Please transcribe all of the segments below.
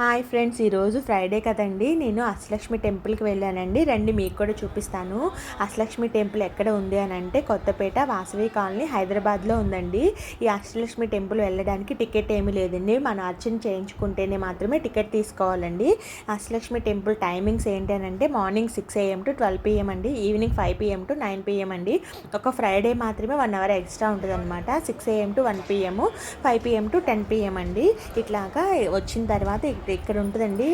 Hi friends ఈరోజు Friday కదండి. నేను అష్టలక్ష్మి టెంపుల్కి వెళ్ళానండి. రండి మీకు కూడా చూపిస్తాను. అష్టలక్ష్మి టెంపుల్ ఎక్కడ ఉంది అని అంటే కొత్తపేట వాసవి కాలనీ హైదరాబాద్లో ఉందండి. ఈ అష్టలక్ష్మి టెంపుల్ వెళ్ళడానికి టికెట్ ఏమీ లేదండి. మన అర్చన చేయించుకుంటేనే మాత్రమే టికెట్ తీసుకోవాలండి. అష్టలక్ష్మి టెంపుల్ టైమింగ్స్ ఏంటి అని అంటే morning six AM to twelve PM అండి. Evening five PM to nine PM అండి. ఒక ఫ్రైడే మాత్రమే వన్ అవర్ ఎక్స్ట్రా ఉంటుంది అనమాట six AM to one PM five PM to ten PM అండి. ఇట్లాగా వచ్చిన తర్వాత ఇక్కడ ఉంటుందండి.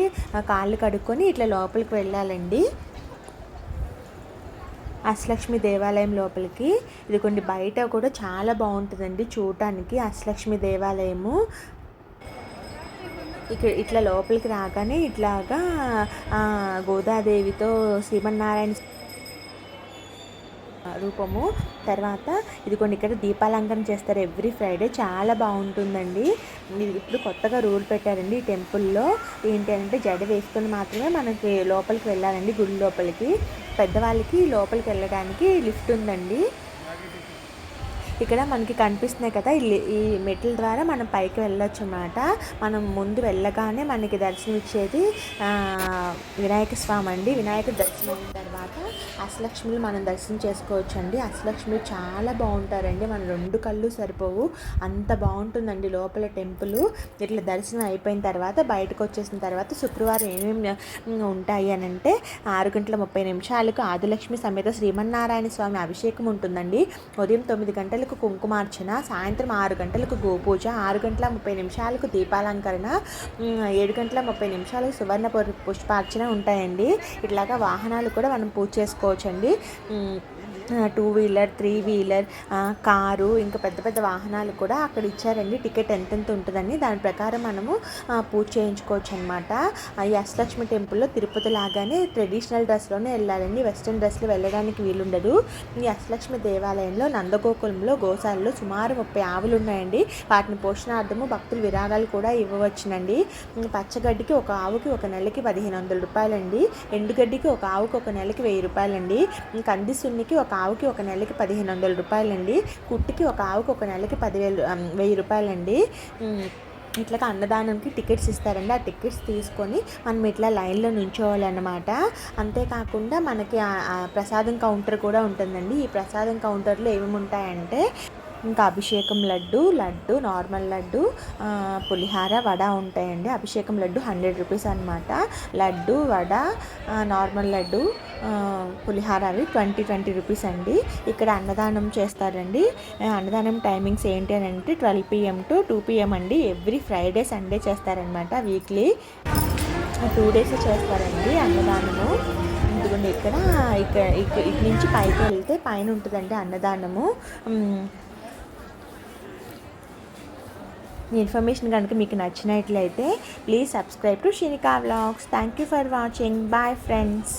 కాళ్ళు కడుక్కొని ఇట్లా లోపలికి వెళ్ళాలండి. అష్టలక్ష్మి దేవాలయం లోపలికి. ఇది కొన్ని బయట కూడా చాలా బాగుంటుందండి చూడటానికి అష్టలక్ష్మి దేవాలయము. ఇక్కడ ఇట్లా లోపలికి రాగానే ఇట్లాగా గోదాదేవితో శ్రీమన్నారాయణ రూపము. తర్వాత ఇది కొన్ని ఇక్కడ దీపాలంకరణ చేస్తారు ఎవ్రీ ఫ్రైడే. చాలా బాగుంటుందండి. ఇది ఇప్పుడు కొత్తగా రూల్ పెట్టారండి ఈ టెంపుల్లో. ఏంటి అంటే జడ వేసుకొని మాత్రమే మనకి లోపలికి వెళ్ళాలండి గుడి లోపలికి. పెద్దవాళ్ళకి లోపలికి వెళ్ళడానికి లిఫ్ట్ ఉందండి. ఇక్కడ మనకి కనిపిస్తున్నాయి కదా ఈ లి- ఈ మెట్ల ద్వారా మనం పైకి వెళ్ళొచ్చు అన్నమాట. మనం ముందు వెళ్ళగానే మనకి దర్శనం ఇచ్చేది వినాయక స్వామి అండి. వినాయక దర్శనం తర్వాత అష్టలక్ష్మిని మనం దర్శనం చేసుకోవచ్చు అండి అష్టలక్ష్మి చాలా బాగుంటారండి. మన రెండు కళ్ళు సరిపోవు. అంత బాగుంటుందండి లోపల టెంపుల్. ఇట్లా దర్శనం అయిపోయిన తర్వాత బయటకు వచ్చేసిన తర్వాత శుక్రవారం ఏమేమి ఉంటాయి అని అంటే ఆరు గంటల ముప్పై నిమిషాలకు ఆదిలక్ష్మి సమేత శ్రీమన్నారాయణ స్వామి అభిషేకం ఉంటుందండి. ఉదయం తొమ్మిది గంటలకు కుంకుమార్చన సాయంత్రం ఆరు గంటలకు గోపూజ ఆరు గంటల ముప్పై నిమిషాలకు దీపాలంకరణ ఏడు గంటల ముప్పై నిమిషాలకు సువర్ణ పుష్పార్చన ఉంటాయండి. ఇట్లాగా వాహనాలు కూడా మనం పూజ చేసుకోవచ్చండి. Two wheeler three wheeler car ఇంకా పెద్ద పెద్ద వాహనాలు కూడా అక్కడ ఇచ్చారండి. టికెట్ ఎంతెంత ఉంటుందని దాని ప్రకారం మనము పూజ చేయించుకోవచ్చు అనమాట ఈ అష్టలక్ష్మి టెంపుల్లో తిరుపతి లాగానే ట్రెడిషనల్ డ్రెస్లోనే వెళ్ళాలండి. వెస్ట్రన్ డ్రెస్లో వెళ్ళడానికి వీలుండదు. ఈ అష్టలక్ష్మి దేవాలయంలో నందగోకులంలో గోశాలలో సుమారు ముప్పై ఆవులు ఉన్నాయండి వాటిని పోషణార్థము భక్తులు విరాగాలు కూడా ఇవ్వవచ్చునండి. పచ్చగడ్డికి ఒక ఆవుకి ఒక నెలకి పదిహేను వందల రూపాయలండి. ఎండుగడ్డికి ఒక ఆవుకి ఒక నెలకి వెయ్యి రూపాయలండి. కందిసున్నికి ఒక ఆవుకి ఒక నెలకి పదిహేను వందల రూపాయలండి. కుట్టికి ఒక ఆవుకి ఒక నెలకి పదివేలు వెయ్యి రూపాయలండి. ఉమ్, ఇట్లా అన్నదానంకి టికెట్స్ ఇస్తారండి. ఆ టికెట్స్ తీసుకొని మనం ఇట్లా లైన్లో నుంచోవాలన్నమాట. అంతేకాకుండా మనకి ఆ ప్రసాదం కౌంటర్ కూడా ఉంటుందండి. ఈ ప్రసాదం కౌంటర్లో ఏమేమి ఉంటాయంటే ఇంకా అభిషేకం లడ్డు లడ్డు నార్మల్ లడ్డు పులిహార వడ ఉంటాయండి. అభిషేకం లడ్డు హండ్రెడ్ రూపీస్ అనమాట లడ్డు వడ నార్మల్ లడ్డు పులిహార అవి ట్వంటీ ట్వంటీ రూపీస్ అండి. ఇక్కడ అన్నదానం చేస్తారండి. అన్నదానం టైమింగ్స్ ఏంటి అని అంటే twelve PM to two PM అండి. ఎవ్రీ ఫ్రైడే సండే చేస్తారనమాట వీక్లీ. టూ డేస్ చేస్తారండి అన్నదానము. ఎందుకంటే ఇక్కడ ఇక్కడ ఇక్కడి ఇటు నుంచి పైకి వెళ్తే పైన ఉంటుందండి అన్నదానము. ఈ ఇన్ఫర్మేషన్ కనుక మీకు నచ్చినట్లయితే please subscribe to Shinika vlogs thank you for watching bye friends